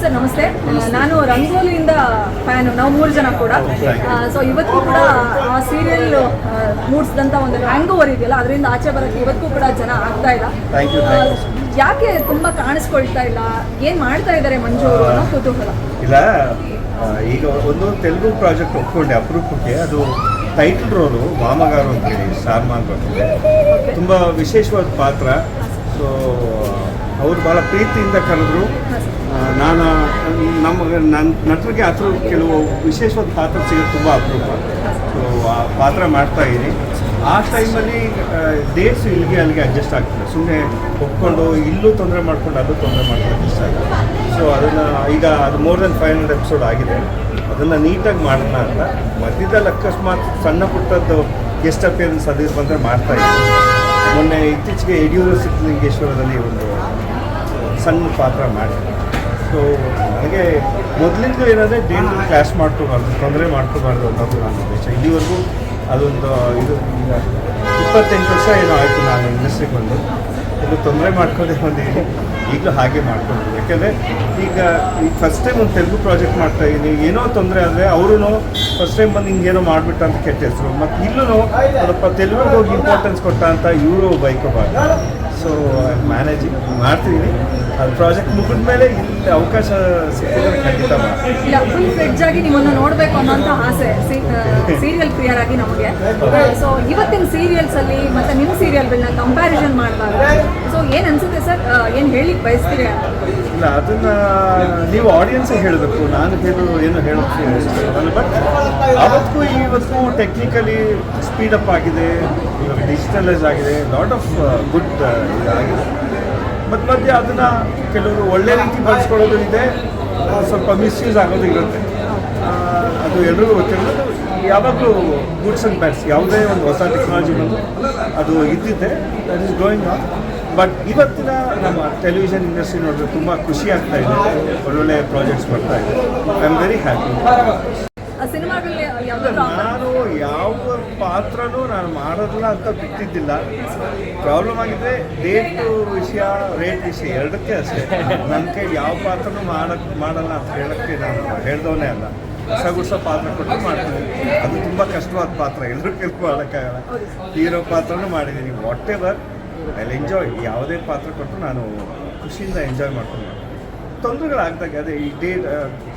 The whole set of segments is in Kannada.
ಸರ್ ನಮಸ್ತೆ. ನಾನು ರಂಗೋಲಿಯಿಂದ ಫ್ಯಾನ್ ನಾವು ಮೂರು ಜನ ಕೂಡ. ಸೊ ಇವತ್ತು ಕೂಡ ಆ ಸೀರಿಯಲ್ ಮೂಡಿಸಿದಂಥ ಒಂದು ಹ್ಯಾಂಗ್ ಓವರ್ ಇದೆಯಲ್ಲ ಅದರಿಂದ ಆಚೆ ಬರೋಕ್ಕೆ ಇವತ್ತಿಗೂ ಕೂಡ ಜನ ಆಗ್ತಾ ಇಲ್ಲ. ಯಾಕೆ ತುಂಬಾ ಕಾಣಿಸ್ಕೊಳ್ತಾ ಇಲ್ಲ? ಏನ್ ಮಾಡ್ತಾ ಇದ್ದಾರೆ ಮಂಜು ಅವರು ಅನ್ನೋ ಕುತೂಹಲ? ಇಲ್ಲ ಈಗ ಒಂದು ತೆಲುಗು ಪ್ರಾಜೆಕ್ಟ್ ಒಪ್ಕೊಂಡೆ ಅಪರೂಪಕ್ಕೆ. ಅದು ಟೈಟಲ್ ರೋಲು ಮಾಮಗಾರು ಅಂತ ಹೇಳಿ ಸಾರ್ಮಾನ್ ಬರ್ತಿದೆ ತುಂಬ ವಿಶೇಷವಾದ ಪಾತ್ರ. ಸೊ ಅವ್ರು ಭಾಳ ಪ್ರೀತಿಯಿಂದ ಕರೆದ್ರು. ನಾನು, ನಮಗೆ ನನ್ನ ನಟರಿಗೆ ಥರ ಕೆಲವು ವಿಶೇಷವಾದ ಪಾತ್ರ ಸಿಗೋದು ತುಂಬ ಅಪರೂಪ. ಸೊ ಆ ಪಾತ್ರ ಮಾಡ್ತಾಯಿದ್ದೀನಿ ಆ ಟೈಮಲ್ಲಿ ಡೇಟ್ಸ್ ಇಲ್ಲಿಗೆ ಅಲ್ಲಿಗೆ ಅಡ್ಜಸ್ಟ್ ಆಗ್ತದೆ. ಸುಮ್ಮನೆ ಒಪ್ಕೊಂಡು ಇಲ್ಲೂ ತೊಂದರೆ ಮಾಡ್ಕೊಂಡು ಅದು ತೊಂದರೆ ಮಾಡ್ಕೊಂಡು ಅಡ್ಜಸ್ಟ್ ಆಗಿದೆ ಸೊ ಅದನ್ನು ಈಗ ಅದು more than five hundred episode ಆಗಿದೆ. ಅದನ್ನು ನೀಟಾಗಿ ಮಾಡೋಣ ಅಂತ. ಮಧ್ಯದಲ್ಲಿ ಅಕಸ್ಮಾತ್ ಸಣ್ಣ ಪುಟ್ಟದ್ದು ಗೆಸ್ಟ್ ಅಪಿಯರೆನ್ಸ್ ಅದು ಬಂದರೆ ಮಾಡ್ತಾ ಇದ್ದೀನಿ. ಮೊನ್ನೆ ಇತ್ತೀಚೆಗೆ ಯಡಿಯೂರು ಸಿದ್ಧಲಿಂಗೇಶ್ವರದಲ್ಲಿ ಒಂದು ಸಣ್ಣ ಪಾತ್ರ ಮಾಡಿದೆ ಸೊ ಹಾಗೆ ಮೊದಲಿಂದ ಏನಂದರೆ ಡೇಟ್ ಕ್ಲಾಶ್ ಮಾಡ್ಕೋಬಾರ್ದು ತೊಂದರೆ ಮಾಡ್ಕೋಬಾರ್ದು ಅನ್ನೋದು ನಾನು ಉದ್ದೇಶ. ಇಲ್ಲಿವರೆಗೂ ಅದೊಂದು ಇದು ಈಗ ಇಪ್ಪತ್ತೆಂಟು ವರ್ಷ ಏನೋ ಆಯಿತು ನಾನು ಇಂಡಸ್ಟ್ರಿಗೆ ಬಂದು. ಇದು ತೊಂದರೆ ಮಾಡ್ಕೊಂಡೆ ಬಂದಿದ್ದೀನಿ. ಈಗಲೂ ಹಾಗೆ ಮಾಡ್ಕೊಂಡು ಯಾಕೆಂದರೆ ಈಗ ಈಗ ಫಸ್ಟ್ ಟೈಮ್ ಒಂದು ತೆಲುಗು ಪ್ರಾಜೆಕ್ಟ್ ಮಾಡ್ತಾ ಇದ್ದೀನಿ. ಏನೋ ತೊಂದರೆ ಆದರೆ ಅವರು ಫಸ್ಟ್ ಟೈಮ್ ಬಂದು ಹಿಂಗೇನೋ ಮಾಡಿಬಿಟ್ಟ ಅಂತ ಕೆಟ್ಟ ಹೆಸರು. ಮತ್ತು ಇಲ್ಲೂ ಸ್ವಲ್ಪ ತೆಲುಗಿಗೆ ಹೋಗಿ ಇಂಪಾರ್ಟೆನ್ಸ್ ಕೊಟ್ಟ ಅಂತ ಇವರು ಬೈಕೋಬಾರ್ದು. ಸೊ ಮ್ಯಾನೇಜಿಂಗ್ ಮಾಡ್ತಿದ್ದೀನಿ. ಪ್ರಾಜೆಕ್ಟ್ ಮುಗಿದ ಮೇಲೆ ಇಲ್ಲಿ ಅವಕಾಶ ಸಿಕ್ಕಿದ್ರೆ ಖಂಡಿತ ಫುಲ್ ಫ್ಲೆಡ್ಜ್ ಆಗಿ ನಿಮ್ಮನ್ನು ನೋಡ್ಬೇಕು ಅನ್ನೋಂಥ ಆಸೆ. ಸೀರಿಯಲ್ ಪ್ರಿಯರಾಗಿ ನಮಗೆ. ಸೊ ಇವತ್ತಿನ ಸೀರಿಯಲ್ಸ್ ಅಲ್ಲಿ ಮತ್ತೆ ನಿಮ್ಮ ಸೀರಿಯಲ್ಗಳನ್ನ ಕಂಪ್ಯಾರಿಸನ್ ಮಾಡಿದಾಗ ಸೊ ಏನ್ ಅನ್ಸುತ್ತೆ ಸರ್? ಏನ್ ಹೇಳಿಕ್ ಬಯಸ್ತೀರಿ ಇಲ್ಲ ಅದನ್ನ ನೀವು ಆಡಿಯನ್ಸ್ ಹೇಳಬೇಕು. ನಾನು ಹೇಳು ಏನು ಹೇಳೋಕ್ಕೆ ಇಷ್ಟಪಡಲ್ಲ ಬಟ್ ಅವತ್ತಿಗೂ ಇವತ್ತು ಟೆಕ್ನಿಕಲಿ ಸ್ಪೀಡಪ್ ಆಗಿದೆ ಡಿಜಿಟಲೈಸ್ ಆಗಿದೆ. ಲಾಟ್ ಆಫ್ ಗುಡ್ ಇದಾಗಿದೆ. ಮತ್ತು ಮಧ್ಯೆ ಅದನ್ನು ಕೆಲವರು ಒಳ್ಳೆ ರೀತಿ ಬಳಸ್ಕೊಳ್ಳೋದು ಇದೆ ಸ್ವಲ್ಪ ಮಿಸ್ಯೂಸ್ ಆಗೋದು ಇರುತ್ತೆ. ಅದು ಎಲ್ರಿಗೂ ಗೊತ್ತಿರೋದು. ಯಾವಾಗಲೂ ಗೂಡ್ಸ್ ಆ್ಯಂಡ್ ಬ್ಯಾಡ್ಸ್ ಯಾವುದೇ ಒಂದು ಹೊಸ ಟೆಕ್ನಾಲಜಿ ಬಂದು ಅದು ಇದ್ದಿದ್ದೆ that is going on but ಇವತ್ತಿನ ನಮ್ಮ ಟೆಲಿವಿಷನ್ ಇಂಡಸ್ಟ್ರಿ ನೋಡಿದ್ರೆ ತುಂಬ ಖುಷಿ ಆಗ್ತಾ ಇದೆ. ಒಳ್ಳೊಳ್ಳೆ ಪ್ರಾಜೆಕ್ಟ್ಸ್ ಬರ್ತಾ ಇದೆ. ಐ ಆಮ್ ವೆರಿ ಹ್ಯಾಪಿ ಸಿನಿಮಾಗಳಲ್ಲಿ ಯಾವ್ದಾದ್ರು ನಾನು ಯಾವ ಪಾತ್ರನೂ ನಾನು ಮಾಡೋದಿಲ್ಲ ಅಂತ ಬಿಟ್ಟಿದ್ದಿಲ್ಲ. ಪ್ರಾಬ್ಲಮ್ ಆಗಿದ್ರೆ ಡೇಟ್ ವಿಷಯ ರೇಟ್ ವಿಷಯ ಎರಡಕ್ಕೆ ಅಷ್ಟೇ. ನನ್ನ ಕೈ ಯಾವ ಪಾತ್ರನೂ ಮಾಡಕ್ ಮಾಡಲ್ಲ ಅಂತ ಹೇಳಕ್ಕೆ ನಾನು ಹೇಳ್ದವನೇ ಅಲ್ಲ. ಹೊಸ ಗುಡ್ಸ ಪಾತ್ರ ಕೊಟ್ಟು ಮಾಡ್ತೀನಿ. ಅದು ತುಂಬ ಕಷ್ಟವಾದ ಪಾತ್ರ, ಎಲ್ಲರೂ ಕೆಲಸ ಮಾಡೋಕ್ಕಾಗಲ್ಲ. ಹೀರೋ ಪಾತ್ರನೂ ಮಾಡಿದ್ದೀನಿ. ವಾಟ್ ಎವರ್ ಐ ಎಂಜಾಯ್ ಯಾವುದೇ ಪಾತ್ರ ಕೊಟ್ಟು ನಾನು ಖುಷಿಯಿಂದ ಎಂಜಾಯ್ ಮಾಡ್ಕೊಂಡು. ತೊಂದರೆಗಳಾಗ್ದಾಗ, ಅದೇ ಈ ಡೇ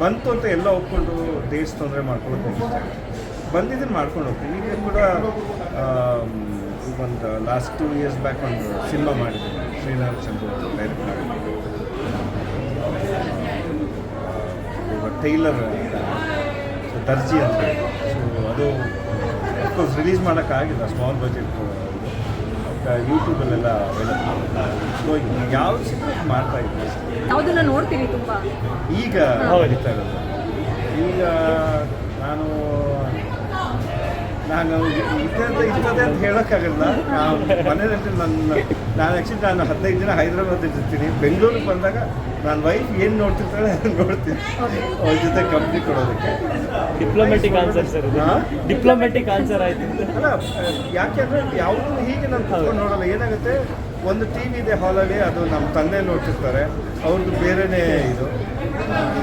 ಬಂತು ಅಂತ ಎಲ್ಲ ಒಪ್ಕೊಂಡು ಡೇಸ್ ತೊಂದರೆ ಮಾಡ್ಕೊಳ್ಬೇಕು ಬಂದಿದ್ದನ್ನು ಮಾಡ್ಕೊಂಡು ಹೋಗ್ತೀನಿ ಈಗ ಕೂಡ ಒಂದು ಲಾಸ್ಟ್ ಟೂ ಇಯರ್ಸ್ ಬ್ಯಾಕ್ ಒಂದು ಸಿನಿಮಾ ಮಾಡಿದ್ದೀನಿ Srinath Chandra direct tailor so ದರ್ಜಿ ಅಂತ ಹೇಳಿ ಸೊ ಅದು ಅಫ್ಕೋರ್ಸ್ ರಿಲೀಸ್ ಮಾಡೋಕ್ಕಾಗಿಲ್ಲ ಸ್ಮಾಲ್ ಬಜೆಟ್ ಯೂಟ್ಯೂಬಲ್ಲೆಲ್ಲ ಅವೈಲಬಲ್ ಸೊ ಯಾವ ಸಿನಿಮಾ ಮಾಡ್ತಾ ಇದ್ದೀನಿ ತುಂಬಾ. ಈಗ ನಡೀತಾ ಇರೋದು. ಈಗ ನಾನು ನಾನು ಇದೆ ಅಂತ ಇರ್ತದೆ ಅಂತ ಹೇಳೋಕ್ಕಾಗಲ್ಲ. ನಾವು ಮನೆಯಲ್ಲಿ ನನ್ನ ನಾನು ಆ್ಯಕ್ಚುಲಿ ನಾನು ಹದಿನೈದು ದಿನ ಹೈದರಾಬಾದ್ ಇರ್ತೀನಿ. ಬೆಂಗಳೂರಿಗೆ ಬಂದಾಗ ನಾನು ವೈಫ್ ಏನು ನೋಡ್ತಿರ್ತಾಳೆ ಅದನ್ನು ನೋಡ್ತೀನಿ. ಅವ್ರ ಜೊತೆ ಕಂಪ್ನಿ ಕೊಡೋದಕ್ಕೆ. Diplomatic answer sir? Diplomatic answer ಆಯ್ತು. ಅಲ್ಲ ಯಾಕೆಂದರೆ ಯಾವುದೂ ಹೀಗೆ ನಾನು ಕುತ್ಕೊಂಡು ನೋಡಲ್ಲ. ಏನಾಗುತ್ತೆ? ಒಂದು ಟಿ ವಿ ಇದೆ ಹಾಲಲ್ಲಿ ಅದು ನಮ್ಮ ತಂದೆ ನೋಡ್ತಿರ್ತಾರೆ. ಅವ್ರದ್ದು ಬೇರೆಯೇ ಇದು.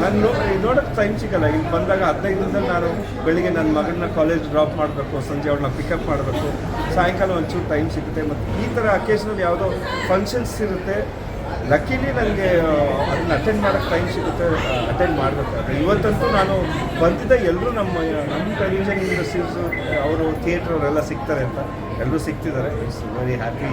ನಾನು ನೋಡೋಕ್ಕೆ ಟೈಮ್ ಸಿಗಲ್ಲ. ಇಲ್ಲಿ ಬಂದಾಗ ಹದಿನೈದು ದಿನದಲ್ಲಿ ನಾನು ಬೆಳಿಗ್ಗೆ ನನ್ನ ಮಗನ ಕಾಲೇಜ್ ಡ್ರಾಪ್ ಮಾಡಬೇಕು, ಸಂಜೆ ಅವ್ರನ್ನ ಪಿಕಪ್ ಮಾಡಬೇಕು. ಸಾಯಂಕಾಲ ಒಂಚೂರು ಟೈಮ್ ಸಿಗುತ್ತೆ. ಮತ್ತು ಈ ಥರ ಅಕೇಶನಲ್ಲಿ ಯಾವುದೋ ಫಂಕ್ಷನ್ಸ್ ಇರುತ್ತೆ. ಲಕ್ಕಿಲಿ ನನಗೆ ಅದನ್ನ ಅಟೆಂಡ್ ಮಾಡೋಕ್ಕೆ ಟೈಮ್ ಸಿಗುತ್ತೆ. ಅಟೆಂಡ್ ಮಾಡಬೇಕಾದ್ರೆ ಇವತ್ತಂತೂ ನಾನು ಬಂದಿದ್ದ ಎಲ್ಲರೂ ನಮ್ಮ ನಮ್ಮ ಟೆಲಿವಿಷನ್ ಇಂಡಸ್ಟ್ರೀಸು ಅವರು ಥಿಯೇಟ್ರ್ ಅವರೆಲ್ಲ ಸಿಗ್ತಾರೆ ಅಂತ. ಎಲ್ಲರೂ ಸಿಗ್ತಿದ್ದಾರೆ. It's very happy